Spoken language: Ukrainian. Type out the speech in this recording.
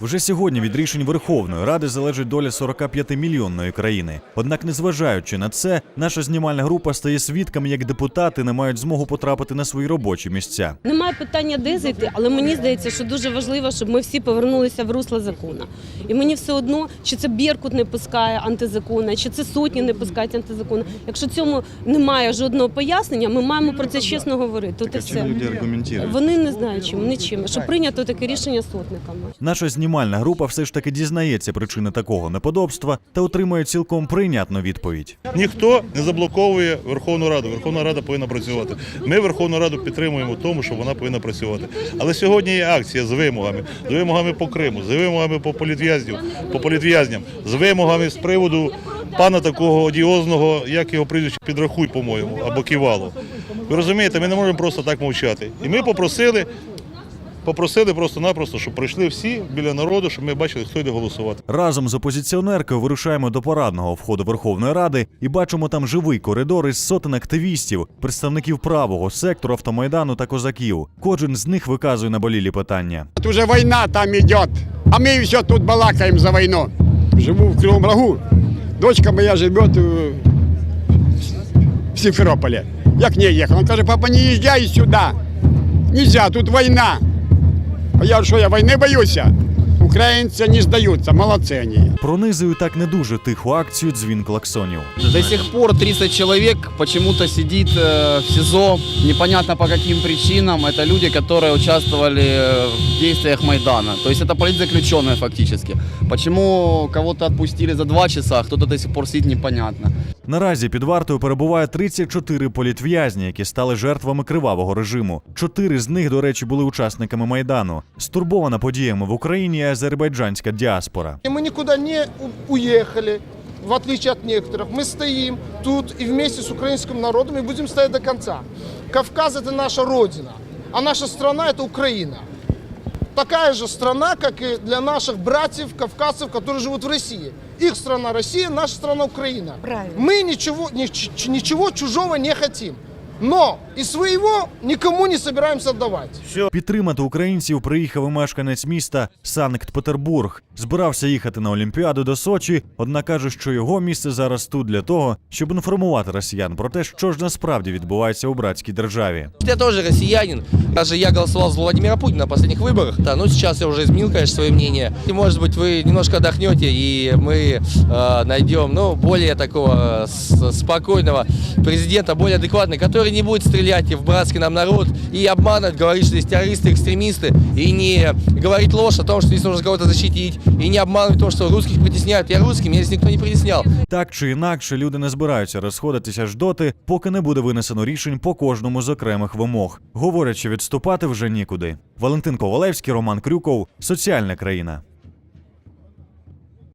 Вже сьогодні від рішень Верховної Ради залежить доля 45-мільйонної країни. Однак, незважаючи на це, наша знімальна група стає свідками, як депутати не мають змогу потрапити на свої робочі місця. Немає питання, де зайти, але мені здається, що дуже важливо, щоб ми всі повернулися в русло закону. І мені все одно, чи це Беркут не пускає антизаконно, чи це сотні не пускають антизаконно. Якщо цьому немає жодного пояснення, ми маємо про це чесно говорити. От і все. аргументують? Вони не знають чим, нічим. Що прийнято таке рішення сотниками. Наша знімальна група все ж таки дізнається причини такого неподобства та отримує цілком прийнятну відповідь. Ніхто не заблоковує Верховну Раду. Верховна Рада повинна працювати. Ми Верховну Раду підтримуємо в тому, що вона повинна працювати. Але сьогодні є акція з вимогами, з вимогами по Криму, з вимогами по політв'язню, по політв'язням, з вимогами з приводу пана такого одіозного, як його прізвище підрахуй, по-моєму, або ківало. Ви розумієте, ми не можемо просто так мовчати. І ми попросили. Попросили просто-напросто, щоб прийшли всі біля народу, щоб ми бачили, хто йде голосувати. Разом з опозиціонеркою вирушаємо до парадного входу Верховної Ради і бачимо там живий коридор із сотень активістів, представників правого сектору автомайдану та козаків. Кожен з них виказує наболілі питання. Вот уже война там идет, а мы все тут балакаем за войну. Живу в Кривом Рогу. Дочка моя живет э, в Симферополе. Я к ней ехал. Он каже, папа, не езжай сюда. Нельзя, тут война. А я що, я війни боюсь? Украинцы не сдаются, молодцы они. Пронизує так не дуже тиху акцію дзвін клаксонів. До сих пор 30 человек почему-то сидит э, в СИЗО, непонятно по каким причинам. Это люди, которые участвовали э, в действиях Майдана. То есть это политзаключенные фактически. Почему кого-то отпустили за два часа, а кто-то до сих пор сидит, непонятно. Наразі під вартою перебуває 34 політв'язні, які стали жертвами кривавого режиму. Чотири з них, до речі, були учасниками майдану. Стурбована подіями в Україні і азербайджанська діаспора. И мы никуда не у- уехали, в отличие от некоторых. Мы стоим тут и вместе с украинским народом и будем стоять до конца. Кавказ – это наша родина, а наша страна – это Украина. Такая же страна, как и для наших братьев, кавказцев, которые живут в России. Их страна Россия, наша страна Украина. Правильно. Мы ничего, нич- ничего чужого не хотим. Но и своего никому не собираемся отдавать. Підтримати українців приїхав і мешканець міста Санкт-Петербург. Збирався їхати на Олімпіаду до Сочі, однак каже, що його місце зараз тут для того, щоб інформувати росіян про те, що ж насправді відбувається у братській державі. Я тоже россиянин. Даже я голосовал за Владимира Путина на последних выборах. Да, но сейчас я уже изменил, конечно, свое мнение. И, может быть, вы немножко отдохнете, и мы э, найдем, ну, более такого э, с- спокойного президента, более адекватный, который не будет стрелять в братский нам народ и обманывать, говорить, что здесь террористы, экстремисты, и не говорить ложь о том, что здесь нужно кого-то защитить, и не обманывать то, что русских притесняют. Я русский, меня здесь никто не притеснял. Так чи інакше, люди не збираються розходитися аж доти, поки не буде винесено рішень по кожному з окремих вимог. Говорять, що відступати вже нікуди. Валентин Ковалевський, Роман Крюков, Соціальна країна.